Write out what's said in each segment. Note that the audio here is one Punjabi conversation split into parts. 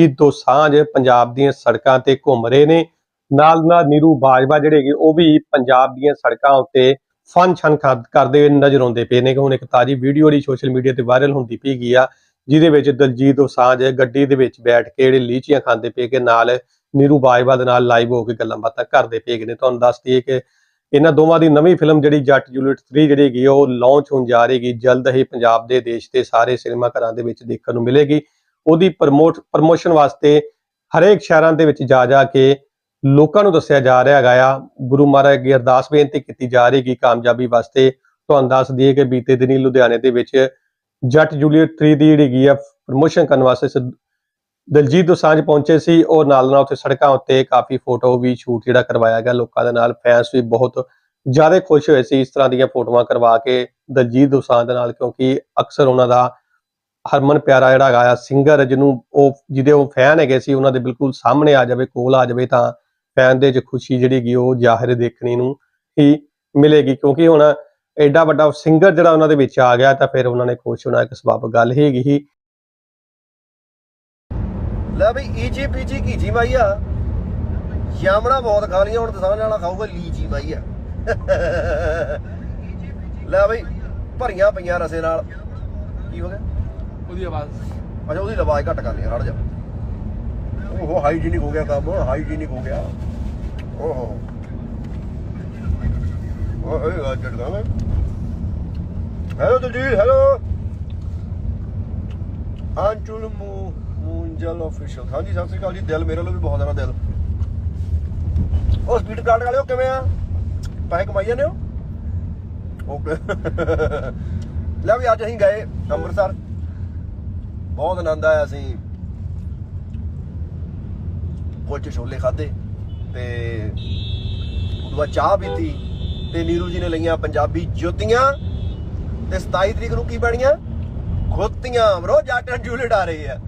ਜੀਤ ਦੋ ਸਾਂਝ ਪੰਜਾਬ ਦੀਆਂ ਸੜਕਾਂ ਤੇ ਘੁੰਮ ਰਹੇ ਨੇ। ਨਾਲ ਨਾਲ ਨੀਰੂ ਬਾਜਵਾ ਜਿਹੜੇ ਹੈਗੇ ਉਹ ਵੀ ਪੰਜਾਬ ਦੀਆਂ ਸੜਕਾਂ ਉੱਤੇ ਫਨ ਸ਼ਨ ਕਰਦੇ ਨਜ਼ਰ ਆਉਂਦੇ ਪਏ ਨੇ ਕਿ ਹੁਣ ਇੱਕ ਤਾਜੀ ਵੀਡੀਓ ਜਿਹੜੀ ਸੋਸ਼ਲ ਮੀਡੀਆ ਤੇ ਵਾਇਰਲ ਹੁੰਦੀ ਪਈ ਗਈ ਆ ਜਿਹਦੇ ਵਿੱਚ ਦਲਜੀਤ ਦੋਸਾਂਝ ਗੱਡੀ ਦੇ ਵਿੱਚ ਬੈਠ ਕੇ ਜਿਹੜੇ ਲੀਚੀਆਂ ਖਾਂਦੇ ਪਏ ਕਿ ਨਾਲ ਨੀਰੂ ਬਾਜਵਾ ਦੇ ਨਾਲ ਲਾਈਵ ਹੋ ਕੇ ਗੱਲਾਂ ਬਾਤਾਂ ਕਰਦੇ ਪਏ ਨੇ। ਤੁਹਾਨੂੰ ਦੱਸ ਦਈਏ ਕਿ ਇਹਨਾਂ ਦੋਵਾਂ ਦੀ ਨਵੀਂ ਫਿਲਮ ਜਿਹੜੀ ਜੱਟ ਜੂਲੀਅਟ 3 ਜਿਹੜੀ ਹੈਗੀ ਆ, ਉਹ ਲਾਂਚ ਹੋਣ ਜਾ ਰਹੀ ਹੈਗੀ। ਜਲਦ ਹੀ ਪੰਜਾਬ ਦੇ ਦੇਸ਼ ਦੇ ਸਾਰੇ ਸਿਨੇਮਾ ਘਰਾਂ ਦੇ ਵਿੱਚ ਦੇਖਣ ਨੂੰ ਮਿਲੇਗੀ। ਉਹਦੀ ਪ੍ਰਮੋਟ ਪ੍ਰਮੋਸ਼ਨ ਵਾਸਤੇ ਹਰੇਕ ਸ਼ਹਿਰਾਂ ਦੇ ਵਿੱਚ ਜਾ ਜਾ ਕੇ ਲੋਕਾਂ ਨੂੰ ਦੱਸਿਆ ਜਾ ਰਿਹਾ ਹੈਗਾ ਆ। ਗੁਰੂ ਮਹਾਰਾਜ ਅੱਗੇ ਅਰਦਾਸ ਬੇਨਤੀ ਕੀਤੀ ਜਾ ਰਹੀ ਕਿ ਕਾਮਯਾਬੀ ਵਾਸਤੇ ਤੁਹਾਨੂੰ ਦੱਸ ਦਈਏ ਕਿ ਬੀਤੇ ਦਿਨੀ ਲੁਧਿਆਣੇ ਦੇ ਵਿੱਚ ਜੱਟ ਜੂਲੀਅਟ 3 ਦੀ ਜਿਹੜੀ ਹੈਗੀ ਆ, ਪ੍ਰਮੋਸ਼ਨ ਕਰਨ ਵਾਸਤੇ ਸ- ਦਲਜੀਤ ਦੋਸਾਂਝ ਪਹੁੰਚੇ ਸੀ। ਔਰ ਨਾਲ ਨਾਲ ਉੱਥੇ ਸੜਕਾਂ ਉੱਤੇ ਕਾਫੀ ਫੋਟੋ ਵੀ ਸ਼ੂਟ ਜਿਹੜਾ ਕਰਵਾਇਆ ਗਿਆ। ਲੋਕਾਂ ਦੇ ਨਾਲ ਫੈਨਸ ਵੀ ਬਹੁਤ ਜ਼ਿਆਦਾ ਖੁਸ਼ ਹੋਏ ਸੀ। ਇਸ ਤਰ੍ਹਾਂ ਦੀਆਂ ਫੋਟੋਆਂ ਕਰਵਾ ਕੇ ਦਲਜੀਤ ਦੋਸਾਂਝ ਦੇ ਨਾਲ ਕਿਉਂਕਿ ਅਕਸਰ ਉਹਨਾਂ ਦਾ ਹਰਮਨ ਪਿਆਰਾ ਜਿਹੜਾ ਹੈਗਾ ਆ ਸਿੰਗਰ ਜਿਹਨੂੰ ਉਹ, ਜਿਹਦੇ ਉਹ ਫੈਨ ਹੈਗੇ ਸੀ, ਉਹਨਾਂ ਦੇ ਬਿਲਕੁਲ ਸਾਹਮਣੇ ਆ ਜਾਵੇ, ਕੋਲ ਆ ਜਾਵੇ ਤਾਂ ਫੈਨ ਦੇ ਚ ਖੁਸ਼ੀ ਜਿਹੜੀ ਹੈਗੀ ਉਹ ਜ਼ਾਹਿਰ ਦੇਖਣੀ ਨੂੰ ਹੀ ਮਿਲੇਗੀ। ਕਿਉਂਕਿ ਹੁਣ ਐਡਾ ਵੱਡਾ ਸਿੰਗਰ ਜਿਹੜਾ ਉਹਨਾਂ ਦੇ ਵਿੱਚ ਆ ਗਿਆ ਤਾਂ ਫਿਰ ਉਹਨਾਂ ਨੇ ਖੁਸ਼ ਹੋਣਾ ਇੱਕ ਸਬਬ ਗੱਲ ਹੈਗੀ ਸੀ ਲੈ ਬਈ ਈਜੀ ਪੀਜੀ ਕੀਜੀ ਮਾਈਆ। ਜਾਮਣਾ ਬਹੁਤ ਖਾ ਲੀਆਂ ਹੁਣ ਦਸਾਂ ਵਾਲਾ ਖਾਊਗਾ ਲੀਜੀ ਮਾਈਆ। ਲੈ ਬਈ ਭਰੀਆਂ ਪਈਆਂ ਰਸੇ ਨਾਲ। ਕੀ ਹੋ ਗਿਆ? ਉਹਦੀ ਆਵਾਜ਼। ਅੱਛਾ, ਉਹਦੀ ਆਵਾਜ਼ ਘੱਟ ਕਰ ਲਿਆ ਹਟ ਜਾ। ਉਹ ਹਾਈਜੀਨਿਕ ਹੋ ਗਿਆ ਕੰਮ ਹਾਈਜੀਨਿਕ ਹੋ ਗਿਆ। ਓਹੋ। ਓਏ ਆ ਜੜ ਗਾ ਹੈਲੋ ਜੀ ਹੈਲੋ ਅੰਚੁਲ ਮੂ, ਮੂੰਜਲ ਆਫੀਸ਼ੀਅਲ ਹਾਂਜੀ, ਸਤਿ ਸ੍ਰੀ ਅਕਾਲ ਜੀ। ਦਿਲ ਮੇਰੇ ਲਈ ਵੀ ਬਹੁਤ ਜ਼ਿਆਦਾ ਦਿਲ। ਉਹ ਸਪੀਡ ਕਾਰਡ ਵਾਲਿਓ, ਕਿਵੇਂ ਆ? ਪੈਸੇ ਕਮਾਈ ਜਾਂਦੇ ਹੋ? ਓਕੇ। ਲੈ ਵੀ ਅੱਜ ਅਸੀਂ ਗਏ ਅੰਮ੍ਰਿਤਸਰ। ਬਹੁਤ ਆਨੰਦ ਆਇਆ ਅਸੀਂ ਕੁਲਚੇ ਛੋਲੇ ਖਾਦੇ ਤੇ ਉਦੋਂ ਬਾਅਦ ਚਾਹ ਪੀਤੀ ਤੇ ਨੀਰੂ ਜੀ ਨੇ ਲਈਆਂ ਪੰਜਾਬੀ ਜੁੱਤੀਆਂ ਤੇ 27 ਤਰੀਕ ਨੂੰ ਕੀ ਬਣੀਆਂ? ਖੋਤੀਆਂ। ਬਰੋ, ਜੱਟ ਐਂਡ ਜੂਲੀਅਟ ਆ। ਰਹੀ ਹੈ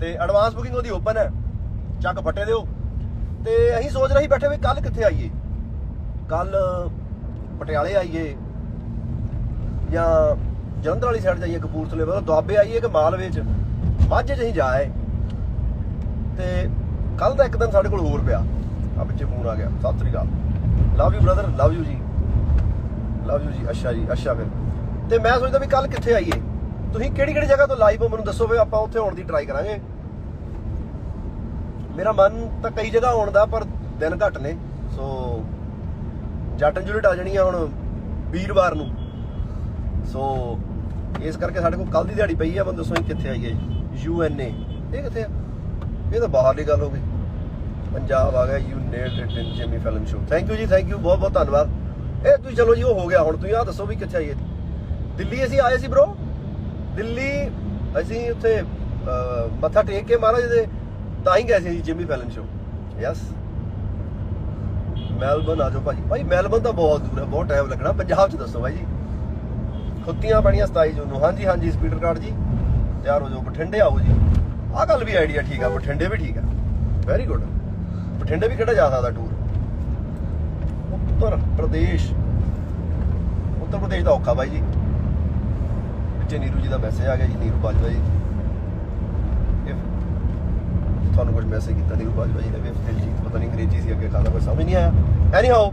ਤੇ ਐਡਵਾਂਸ ਬੁਕਿੰਗ ਉਹਦੀ ਓਪਨ ਹੈ। ਚੱਕ ਫੱਟੇ ਦਿਓ। ਤੇ ਅਸੀਂ ਸੋਚ ਰਹੇ ਸੀ ਬੈਠੇ ਵੀ ਕੱਲ ਕਿੱਥੇ ਆਈਏ? ਕੱਲ ਪਟਿਆਲੇ ਆਈਏ ਜਾਂ ਜਲੰਧਰ ਵਾਲੀ ਸਾਈਡ ਜਾਈਏ, ਕਪੂਰਥਲੇ ਵੱਲ, ਦੁਆਬੇ ਆਈਏ ਕਿ ਮਾਲਵੇ ਚ, ਮਾਝੇ ਚ ਅਸੀਂ ਜਾਏ। ਤੇ ਕੱਲ ਦਾ ਇੱਕ ਦਿਨ ਸਾਡੇ ਕੋਲ ਹੋਰ ਪਿਆ। ਆ ਪਿੱਛੇ ਫੋਨ ਆ ਗਿਆ। Sat Sri Akal. Love you brother love you ji. Love you ji. ਅੱਛਾ ਜੀ, ਅੱਛਾ ਫਿਰ। ਤੇ ਮੈਂ ਸੋਚਦਾ ਵੀ ਕੱਲ ਕਿੱਥੇ ਆਈਏ? ਤੁਸੀਂ ਕਿਹੜੀ ਕਿਹੜੀ ਜਗ੍ਹਾ ਤੋਂ ਲਾਈਵ ਹੋ? ਮੈਨੂੰ ਦੱਸੋ ਵੀ ਆਪਾਂ ਉੱਥੇ ਆਉਣ ਦੀ ਟਰਾਈ ਕਰਾਂਗੇ। ਮੇਰਾ ਮਨ ਤਾਂ ਕਈ ਜਗ੍ਹਾ ਆਉਣ ਦਾ, ਪਰ ਦਿਨ ਘੱਟ ਨੇ। ਸੋ ਜੱਟ ਐਂਡ ਆ ਜਾਣੀ ਆ ਹੁਣ ਵੀਰਵਾਰ ਨੂੰ। ਸੋ ਇਸ ਕਰਕੇ ਸਾਡੇ ਕੋਲ ਕੱਲ ਦੀ ਦਿਹਾੜੀ ਪਈ ਆ ਮੈਨੂੰ ਦੱਸੋ ਅਸੀਂ ਕਿੱਥੇ ਆਈਏ ਯੂ ਐਨ ਏ ਇਹ ਕਿੱਥੇ ਆ? ਇਹ ਤਾਂ ਬਾਹਰਲੀ ਗੱਲ ਹੋ ਗਈ। ਪੰਜਾਬ ਆ ਗਿਆ you nailed it in Jimmy film show thank you ji thank you ਬਹੁਤ ਬਹੁਤ ਧੰਨਵਾਦ। ਇਹ ਤੁਸੀਂ ਚਲੋ ਜੀ, ਉਹ ਹੋ ਗਿਆ ਹੁਣ, ਤੁਸੀਂ ਆ ਦੱਸੋ ਵੀ ਕਿੱਥੇ ਆਈਏ। ਦਿੱਲੀ ਅਸੀਂ ਆਏ ਸੀ ਬ్రో ਦਿੱਲੀ ਅਸੀਂ ਉੱਥੇ ਮੱਥਾ ਟੇਕ ਕੇ ਮਹਾਰਾਜ ਦੇ, ਤਾਂ ਹੀ ਗਏ ਸੀ Jimmy film show yes Melbourne ਆ ਜਾਓ ਭਾਜੀ ਭਾਈ ਮੈਲਬਨ ਤਾਂ ਬਹੁਤ ਦੂਰ ਹੈ, ਬਹੁਤ ਟਾਈਮ ਲੱਗਣਾ। ਪੰਜਾਬ ਚ ਦੱਸੋ ਭਾਈ ਜੀ। ਖੁੱਤੀਆਂ ਪੈਣੀਆਂ 27 ਜੂਨ ਨੂੰ। ਹਾਂਜੀ ਹਾਂਜੀ ਸਪੀਡਰ ਕਾਰਡ ਜੀ। ਤਿਆਰ ਹੋ ਜਾਓ, ਬਠਿੰਡੇ ਆਓ ਜੀ। ਆਹ ਗੱਲ ਵੀ ਆਈਡੀਆ ਠੀਕ ਆ, ਬਠਿੰਡੇ ਵੀ ਠੀਕ ਆ। ਵੈਰੀ ਗੁੱਡ ਬਠਿੰਡੇ ਵੀ ਕਿਹੜਾ ਜਾ ਸਕਦਾ ਟੂਰ ਉੱਤਰ ਪ੍ਰਦੇਸ਼। ਉੱਤਰ ਪ੍ਰਦੇਸ਼ ਦਾ ਔਖਾ ਬਾਈ ਜੀ। ਵਿੱਚੇ ਨੀਰੂ ਜੀ ਦਾ ਮੈਸੇਜ ਆ ਗਿਆ ਜੀ, ਨੀਰੂ ਬਾਜਵਾ ਜੀ। ਤੁਹਾਨੂੰ ਕੁਝ ਮੈਸੇਜ ਕੀਤਾ ਨੀਰੂ ਬਾਜਵਾ ਜੀ ਨੇ, ਵੀ ਦਿਲਜੀਤ ਪਤਾ ਨਹੀਂ ਅੰਗਰੇਜ਼ੀ ਸੀ ਅੱਗੇ ਖਾਦਾ ਕੋਈ ਸਮਝ ਨਹੀਂ ਆਇਆ। ਐਨੀ ਹਾਓ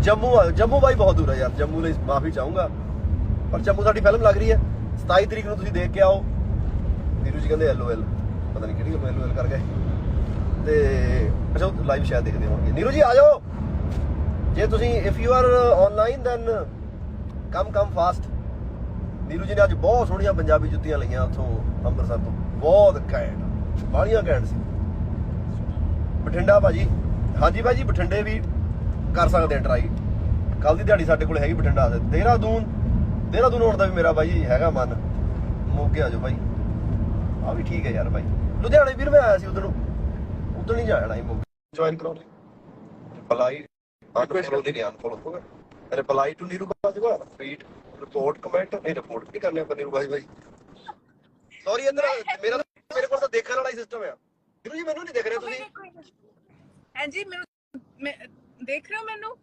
ਜੰਮੂ ਜੰਮੂ ਬਾਈ ਬਹੁਤ ਦੂਰ ਹੈ ਯਾਰ, ਜੰਮੂ ਲਈ ਮਾਫੀ ਚਾਹੂੰਗਾ। ਪਰ ਜੰਮੂ ਸਾਡੀ ਫਿਲਮ ਲੱਗ ਰਹੀ ਹੈ। 27 ਤਰੀਕ ਨੂੰ ਤੁਸੀਂ ਦੇਖ ਕੇ ਆਓ। ਨੀਰੂ ਜੀ ਕਹਿੰਦੇ ਐਲਓਐਲ ਪਤਾ ਨਹੀਂ ਕਿਹੜੀ ਐਲਓਐਲ ਕਰ ਗਏ। ਤੇ ਅੱਛਾ ਲਾਈਵ ਸ਼ਾਇਦ ਦੇਖਦੇ ਹੋਣਗੇ। ਨੀਰੂ ਜੀ, ਆ ਜਾਓ। ਜੇ ਤੁਸੀਂ if you are online then come come fast Neeru ji ਨੇ ਅੱਜ ਬਹੁਤ ਸੋਹਣੀਆਂ ਪੰਜਾਬੀ ਜੁੱਤੀਆਂ ਲਈਆਂ ਉੱਥੋਂ ਅੰਮ੍ਰਿਤਸਰ ਤੋਂ। ਬਹੁਤ ਘੈਂਟ। ਬਾਹਲੀਆਂ ਘੈਂਟ ਸੀ। ਬਠਿੰਡਾ ਭਾਜੀ। ਹਾਂਜੀ ਭਾਜੀ, ਬਠਿੰਡੇ ਵੀ ਕਰ ਸਕਦੇ ਆ ਟਰਾਈ ਕੱਲ ਦੀ ਦਿਹਾੜੀ ਸਾਡੇ ਕੋਲ ਹੈਗੀ ਬਠਿੰਡਾ ਦੇ। ਦੇਹਰਾਦੂਨ ਦੇਹਰਾਦੂਨ ਆਉਣ ਦਾ ਵੀ ਮੇਰਾ ਬਾਈ ਹੈਗਾ ਮਨ। ਮੋਗੇ ਆ ਜਾਓ ਭਾਈ ਆ ਵੀ ਠੀਕ ਹੈ ਯਾਰ ਭਾਈ ਲੁਧਿਆਣੇ ਵੀਰ ਮੈਂ ਆਇਆ ਸੀ ਉਧਰ। ਨੂੰ ਉਧਰ ਨਹੀਂ ਜਾਣਾ ਹੀ ਮੋਗੇ ਜੁਆਇਨ ਕਰਾਉਣੇ ਰਿਪਲਾਈ ਅਨਫੋਲੋ ਦੀ ਨਹੀਂ ਅਨਫੋਲੋ ਹੋਗਾ reply to Neeru Bajwa. Feed report comment ਨਹੀਂ ਰਿਪੋਰਟ ਨਹੀਂ ਕਰਨੇ ਆਪਾਂ ਨੀਰੂ ਬਾਜਵਾ ਜੀ। ਸੌਰੀ ਅੰਦਰ ਮੇਰਾ ਮੇਰੇ ਕੋਲ ਤਾਂ ਦੇਖਣ ਵਾਲਾ ਹੀ ਸਿਸਟਮ ਆ। ਨੀਰੂ ਜੀ ਮੈਨੂੰ ਨਹੀਂ ਦੇਖ ਰਹੇ ਤੁਸੀਂ। ਹਾਂਜੀ ਮੈਨੂੰ ਮੈਂ ਦੇਖ ਰਹੇ ਹੋ ਮੈਨੂੰ?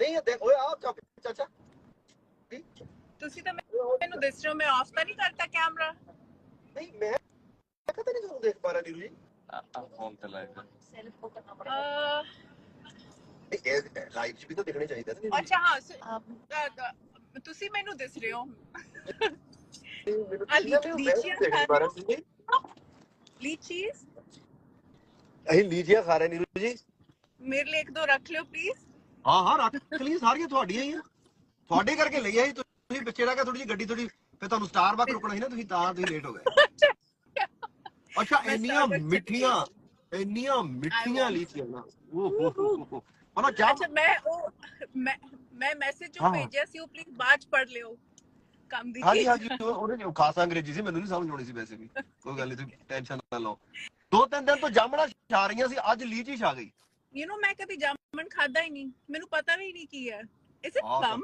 ਨਹੀਂ ਦੇਖ ਓਏ ਆ ਚਾਚਾ। ਕੀ? ਤੁਸੀਂ ਤਾਂ ਮੈਨੂੰ ਦਿਸ ਰਹੇ ਹੋ ਮੈਂ ਆਫ ਤਾਂ ਨਹੀਂ ਕਰਤਾ ਕੈਮਰਾ। ਨਹੀਂ ਮੈਂ ਕਦੇ ਨਹੀਂ ਤੁਹਾਨੂੰ ਦੇਖ ਪਾ ਰਿਹਾ ਨੀਰੂ ਜੀ। ਫੋਨ ਤੇ ਲਾਈਵ ਇਹ ਲਾਈਵ 'ਚ ਵੀ ਤਾਂ ਦਿਖਣੇ ਚਾਹੀਦੇ ਨੇ। ਅੱਛਾ ਹਾਂ ਸ- ਤੁਸੀਂ ਮੈਨੂੰ ਦਿਸ ਰਹੇ ਹੋ। ਲੀਚੀਜ਼? ਅਸੀਂ ਲੀਚੀਆਂ ਖਾ ਰਹੇ ਨੀਰੂ ਜੀ। ਮੇਰੇ ਲਈ ਇੱਕ ਦੋ ਰੱਖ ਲਿਓ ਪਲੀਜ਼ ਹਾਂ ਹਾਂ ਰੱਖ ਲਈ ਸਾਰੀਆਂ ਤੁਹਾਡੀਆਂ ਹੀ ਆ। ਤੁਹਾਡੇ ਕਰਕੇ ਲਈ ਆਈ ਤੁਸੀਂ ਪਿੱਛੇ ਰਹਿ ਕੇ ਥੋੜੀ ਜਿਹੀ ਗੱਡੀ ਥੋੜੀ ਫਿਰ ਤੁਹਾਨੂੰ ਸਟਾਰਬਕ ਰੁਕਣਾ ਸੀ ਨਾ ਤੁਸੀਂ ਤਾਂ ਤੁਸੀਂ ਲੇਟ ਹੋ ਗਏ। ਅੱਛਾ ਇੰਨੀਆਂ ਮਿੱਠੀਆਂ ਇੰਨੀਆਂ ਮਿੱਠੀਆਂ ਲੀਚੀਆਂ ਨਾ। ਓ ਹੋ ਜਬ ਅੱਛਾ ਮੈਂ ਉਹ ਮੈਂ ਮੈਂ ਮੈਸੇਜ ਜੋ। ਭੇਜਿਆ ਸੀ ਉਹ ਪਲੀਜ਼ ਬਾਅਦ ਚ ਪੜ ਲਿਓ ਕੰਮ ਦੀ। ਹਾਂਜੀ ਹਾਂਜੀ ਉਹ- ਉਹਦੇ ਚ ਖਾਸ ਅੰਗਰੇਜ਼ੀ ਸੀ ਮੈਨੂੰ ਨਹੀਂ ਸਮਝ ਆਉਣੀ ਸੀ ਵੈਸੇ ਵੀ। ਕੋਈ ਗੱਲ ਨਹੀਂ ਤੁਸੀਂ ਟੈਨਸ਼ਨ ਨਾ ਲਓ। ਦੋ ਤਿੰਨ ਦਿਨ ਤੋਂ ਜਾਮਣਾ ਛਾ ਰਹੀਆਂ ਸੀ ਅੱਜ ਲੀਚੀ ਛਾ ਗਈ। ਯੂ نو ਮੈਂ ਕਦੀ ਜਾਮਨ ਖਾਦਾ ਹੀ ਨਹੀਂ। ਮੈਨੂੰ ਪਤਾ ਵੀ ਨਹੀਂ ਕੀ ਹੈ। ਇਜ਼ ਇਟ ਪਲਮ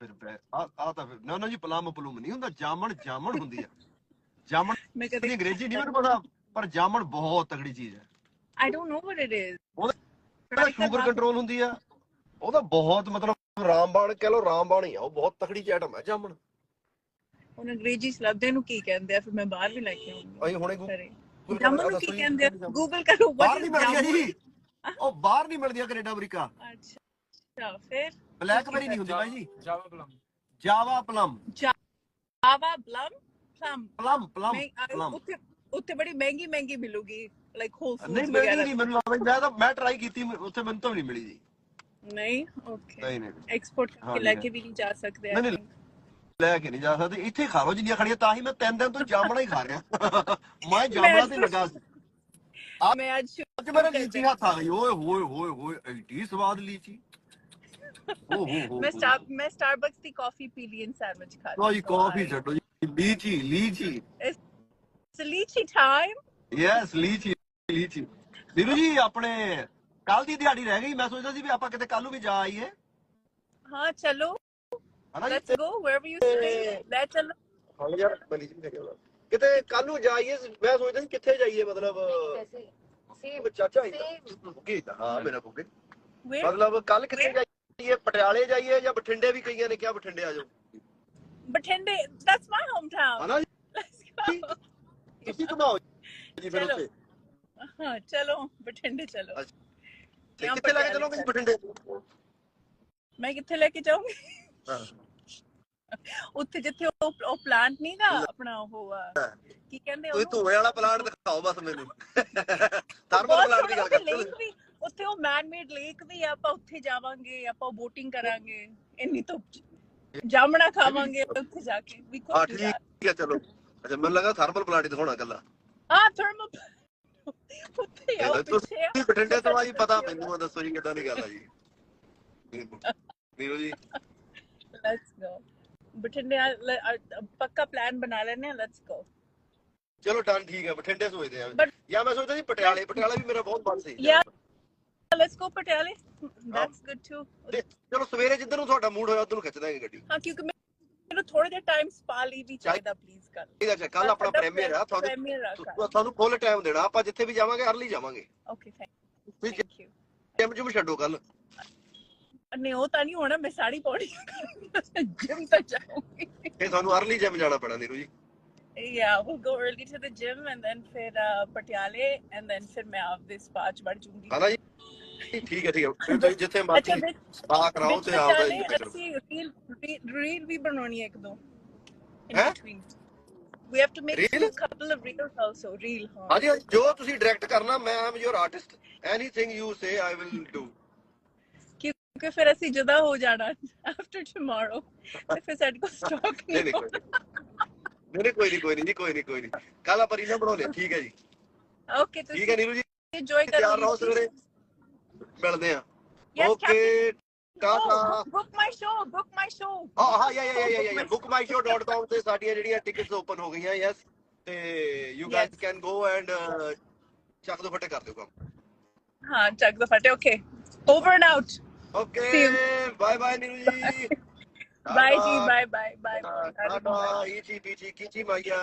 ਫਿਰ ਆ ਆ ਤਾਂ ਫਿਰ ਨਾ ਨਾ ਜੀ ਪਲਮ ਪਲੂਮ ਨਹੀਂ ਹੁੰਦਾ ਜਾਮਣ ਜਾਮਣ ਹੁੰਦੀ ਆ। ਜਾਮਣ ਮੈਂ ਕਦੀ ਅੰਗਰੇਜ਼ੀ ਨਹੀਂ ਮੈਨੂੰ ਪਤਾ ਪਰ ਜਾਮਣ ਬਹੁਤ ਤਗੜੀ ਚੀਜ਼ ਹੈ। I don't know what it is ਉਹਦਾ ਸ਼ੂਗਰ ਕੰਟਰੋਲ ਹੁੰਦੀ ਆ। ਉਹਦਾ ਬਹੁਤ ਮਤਲਬ ਰਾਮਬਾਣ ਕਹ ਲੋ ਰਾਮਬਾਣ ਹੀ ਆ। ਉਹ ਬਹੁਤ ਤਕੜੀ ਚ ਆਈਟਮ ਹੈ ਜਾਮਣ। ਉਹ ਅੰਗਰੇਜ਼ੀ ਚ ਲੱਭਦੇ ਨੂੰ ਕੀ ਕਹਿੰਦੇ ਆ? ਫਿਰ ਮੈਂ ਬਾਹਰ ਵੀ ਲੈ ਕੇ ਆਉਂਗੀ ਅਸੀਂ ਹੁਣੇ ਜਾਮਨ ਨੂੰ ਕੀ ਕਹਿੰਦੇ ਆ। ਗੂਗਲ ਕਰੋ ਬਾਹਰ what ਨਹੀਂ is ਮਿਲਦੀਆਂ ਜਾਮਨ ਜੀ। ਉਹ ਬਾਹਰ ਨਹੀਂ ਮਿਲਦੀਆਂ ਕੈਨੇਡਾ ਅਮਰੀਕਾ। ਅੱਛਾ ਫਿਰ? ਬਲੈਕਬੇਰੀ ਨਹੀਂ ਹੁੰਦੀ ਭਾਈ ਜੀ। Java plum. Java plum plum plum plum plum ਆ- ਪਲਮ ਉੱਥੇ ਉੱਥੇ ਬੜੀ ਮਹਿੰਗੀ ਮਹਿੰਗੀ ਮਿਲੂਗੀ ਲਾਈਕ ਹੋਲ ਨਹੀਂ ਫੂਡਸ ਮਿਲਦੀ ਨਹੀਂ ਮੈਨੂੰ ਲੱਗਦਾ ਮੈਂ ਤਾਂ ਮੈਂ ਟਰਾਈ ਕੀਤੀ ਉੱਥੇ ਮੈਨੂੰ ਤਾਂ ਵੀ ਨਹੀਂ ਮਿਲੀ ਜੀ। ਨਹੀਂ? ਓਕੇ ਨਹੀਂ ਨਹੀਂ। ਐਕਸਪੋਰਟ ਲੈ। ਕੇ ਵੀ ਨਹੀਂ ਜਾ ਸਕਦੇ ਨਹੀਂ, ਨਹੀਂ, ਲੈ ਕੇ ਨਹੀਂ ਜਾ ਸਕਦੇ। ਇੱਥੇ ਖਾ ਲਓ ਜਿੰਨੀਆਂ ਖਾਣੀਆਂ ਤਾਂ ਹੀ ਮੈਂ ਤਿੰਨ ਦਿਨ ਤੋਂ ਜਾਮਣਾ ਹੀ ਖਾ ਰਿਹਾ। ਮੈਂ ਜਾਮਣਾ ਤੇ ਲੱਗਾ ਸੀ। ਮੈਂ ਅੱਜ ਅੱਜ ਮੇਰੇ ਲੀਚੀ ਹੱਥ ਆ ਗਈ। ਓਏ ਹੋਏ ਹੋਏ ਹੋਏ ਐਡੀ ਸਵਾਦ ਲੀਚੀ। ਮੈਂ ਸਟਾਰ ਮੈਂ ਸਟਾਰਬਕਸ ਦੀ ਕਾਫੀ ਪੀ ਲਈ ਐਂਡ ਸੈਂਡਵਿਚ ਖਾ ਲਈ। ਕੋਈ ਕਾਫੀ ਛੱਡੋ ਜੀ lychee lychee. It's lychee time yes lychee lychee. Veeru ji ਆਪਣੇ ਕੱਲ ਦੀ ਦਿਹਾੜੀ ਰਹਿ ਗਈ। ਮੈਂ ਸੋਚਦਾ ਸੀ ਵੀ ਆਪਾਂ ਕਿਤੇ ਕੱਲ ਨੂੰ ਵੀ ਜਾ ਆਈਏ। ਹਾਂ ਚਲੋ। ਹਨਾ ਜੀ? Let's go where you stay ਲੈ ਚਲੋ ਹਾਂ ਯਾਰ ਮੈਂ ਲੀਚੀ ਨਹੀਂ ਖਾਈ ਕਿਤੇ ਕੱਲ ਨੂੰ ਜਾਈਏ ਮੈਂ ਸੋਚਦਾ ਸੀ ਕਿੱਥੇ ਜਾਈਏ ਮਤਲਬ ਚਾਚਾ ਬੁੱਗੇ ਹਾਂ ਮੇਰਾ ਬੁੱਗੇ। ਵੇਅਰ ਮਤਲਬ ਕੱਲ ਕਿੱਥੇ ਜਾਈਏ? ਪਟਿਆਲੇ ਜਾਈਏ ਜਾਂ ਬਠਿੰਡੇ ਵੀ ਕਈਆਂ ਨੇ ਕਿਹਾ ਬਠਿੰਡੇ ਆ ਜਾਓ। ਬਠਿੰਡੇ ਦੈਟਸ ਮਾਈ ਹੋਮ ਟਾਊਨ ਹਨਾ ਲੈਟਸ ਗੋ ਤੁਸੀਂ ਘੁਮਾਓ ਜੀ। ਫਿਰ ਚਲੋ। ਉੱਥੇ। ਹਾਂ ਚਲੋ ਬਠਿੰਡੇ ਚਲੋ। ਅੱਛਾ। ਤੇ ਜਾਂ ਕਿੱਥੇ ਲੈ ਕੇ ਪਟਿਆਲੇ ਚਲੋਗੇ ਬਠਿੰਡੇ? ਮੈਂ ਕਿੱਥੇ ਲੈ ਕੇ ਜਾਊਂਗੀ? ਹਾਂ। ਉੱਥੇ ਜਿੱਥੇ ਉਹ ਉਹ ਪਲਾਂਟ ਨਹੀਂਗਾ ਆਪਣਾ ਉਹ ਆ, ਕੀ ਕਹਿੰਦੇ ਤੁਸੀਂ ਉਹਨੂੰ? ਧੂਏ ਵਾਲਾ ਪਲਾਂਟ ਦਿਖਾਓ ਬਸ ਮੈਨੂੰ। ਥਰਮਲ ਬਹੁਤ ਪਲਾਂਟ ਦੀ ਗੱਲ ਸੋਹਣਾ ਕਰਦੇ ਵੀ ਉੱਥੇ ਉਹ ਮੈਨ ਮੇਡ ਲੇਕ ਵੀ ਆ, ਆਪਾਂ ਉੱਥੇ ਜਾਵਾਂਗੇ ਆਪਾਂ ਬੋਟਿੰਗ ਕਰਾਂਗੇ ਇੰਨੀ ਧੁੱਪ ਚ। ਜਾਮਣਾ ਖਾਵਾਂਗੇ ਉੱਥੇ ਜਾ ਕੇ ਵੀ ਹਾਂ ਠੀਕ ਹੈ ਚਲੋ। ਅੱਛਾ ਮੈਨੂੰ ਲੱਗਾ ਥਰਮਲ ਪਲਾਂਟ ਹੀ ਦਿਖਾਉਣਾ ਕੱਲਾ ਆ ਥਰਮਲ ਉੱਥੇ ਆ ਪਿੱਛੇ ਆ। ਬਠਿੰਡੇ ਤੋਂ ਆ ਜੀ ਪਤਾ ਮੈਨੂੰ ਆ, ਦੱਸੋ ਜੀ ਕਿੱਦਾਂ ਦੀ ਗੱਲ ਆ ਜੀ। ਨੀਰੂ ਜੀ। ਲੈਟਸ ਗੋ ਬਠਿੰਡੇ ਆ- ਲੈ- ਆ- ਪੱਕਾ ਪਲਾਨ ਬਣਾ ਲੈਣੇ ਆ ਲੈਟਸ ਗੋ ਚਲੋ ਡਨ ਠੀਕ ਹੈ ਬਠਿੰਡੇ ਸੋਚਦੇ ਆ। But- ਜਾਂ ਮੈਂ ਸੋਚਦਾ ਸੀ ਪਟਿਆਲੇ ਪਟਿਆਲਾ ਵੀ ਮੇਰਾ ਬਹੁਤ ਮਨ ਸੀ। ਯਾ ਗੋ ਪਟਿਆਲੇ ਦੈਟਸ ਗੁੱਡ ਟੂ ਤੇ ਚਲੋ ਸਵੇਰੇ ਜਿੱਧਰ ਨੂੰ ਤੁਹਾਡਾ ਮੂਡ ਹੋਇਆ ਉਧਰ ਨੂੰ ਖਿੱਚ ਦਾਂਗੇ ਗੱਡੀ। ਹਾਂ ਕਿਉਂਕਿ ਮੈਨੂੰ ਥੋੜੇ ਜਿਹਾ ਟਾਈਮ ਸਪਾ ਲਈ ਵੀ ਚਾਹੀਦਾ ਪਲੀਜ਼ ਕਰ ਠੀਕ ਹੈ ਕੱਲ ਆਪਣਾ ਪ੍ਰੀਮੀਅਰ ਆ ਤੁਹਾਨੂੰ। ਤੁਹਾਨੂੰ ਫੁੱਲ ਟਾਈਮ ਦੇਣਾ ਆਪਾਂ ਜਿੱਥੇ ਵੀ ਜਾਵਾਂਗੇ ਅਰਲੀ ਜਾਵਾਂਗੇ। ਓਕੇ ਥੈਂਕ ਯੂ ਜਿਮ ਜੁਮ ਛੱਡੋ ਕੱਲ ਨਹੀਂ ਉਹ ਤਾਂ ਨਹੀਂ ਹੋਣਾ ਮੈਂ ਸਾੜੀ ਪਾਉਣੀ ਜਿਮ ਤਾਂ ਜਾਊਂਗੀ। ਤੇ ਤੁਹਾਨੂੰ ਅਰਲੀ ਜਿਮ ਜਾਣਾ ਪੈਣਾ ਨੀਰੂ ਜੀ। Yeah, we'll go early to the gym and then ਫਿਰ ਪਟਿਆਲੇ and then ਫਿਰ ਮੈਂ ਆਪਦੇ ਸਪਾ ਚ ਵੜ ਜੂੰਗੀ। ਹਨਾ ਜੀ? ਠੀਕ ਹੈ ਠੀਕ ਹੈ। ਤੁਸੀਂ ਜਿੱਥੇ ਮਰਜ਼ੀ ਸਪਾ ਕਰਾਓ ਤੇ ਆਪਦਾ ਹੀ ਅਸੀਂ ਰੀਲ ਰੀਲ ਵੀ ਬਣਾਉਣੀ ਹੈ ਇੱਕ ਦੋ। ਹੈਂ? between we have to make Reel? a couple of reels also reel ਹਾਂ। ਹਾਂਜੀ ਜੋ ਤੁਸੀਂ ਡਾਇਰੈਕਟ ਕਰਨਾ ਮੈਂ am your artist anything you say I will do ਕਿਉਂਕਿ ਫਿਰ ਅਸੀਂ ਜੁਦਾ ਹੋ ਜਾਣਾ after tomorrow ਤੇ ਫਿਰ ਸਾਡੇ ਕੋਲ ਸਟਾਕ ਨਹੀਂ ਨਹੀਂ ਕੋਈ ਨਹੀਂ। ਕੋਈ ਨਹੀਂ ਕੋਈ ਨਹੀਂ ਕੋਈ ਨਹੀਂ ਕੱਲ ਆਪਾਂ ਰੀਲਾਂ ਬਣਾਉਣੇ ਠੀਕ ਹੈ ਜੀ। ਓਕੇ ਠੀਕ ਹੈ ਤੁਸੀਂ ਨੀਰੂ ਜੀ। enjoy ਕਰੋ ਤਿਆਰ ਰਹੋ ਸਵੇਰੇ। ਮਿਲਦੇ ਆ। Okay tata. Book my show, book my show. ਹਾਂ ਹਾਂ ਯਾ ਯਾ ਯਾ ਯਾ bookmyshow.com ਤੇ ਸਾਡੀਆਂ ਜਿਹੜੀਆਂ ਟਿਕਟਸ ਓਪਨ ਹੋ ਗਈਆਂ ਯੈਸ ਤੇ you guys Yes. Can go and ਚੱਕ ਦੋ ਫਟੇ ਕਰ ਦਿਓ ਕੰਮ। ਹਾਂ ਚੱਕ ਦਾ ਫਟੇ okay over and out okay. Bye bye Neeru ji bye ਜੀ ਬਾਏ ਬਾਏ ਬਾਏ ਟਾਟਾ ਈਚੀ ਪੀਚੀ ਕੀਚੀ ਮਾਈਆ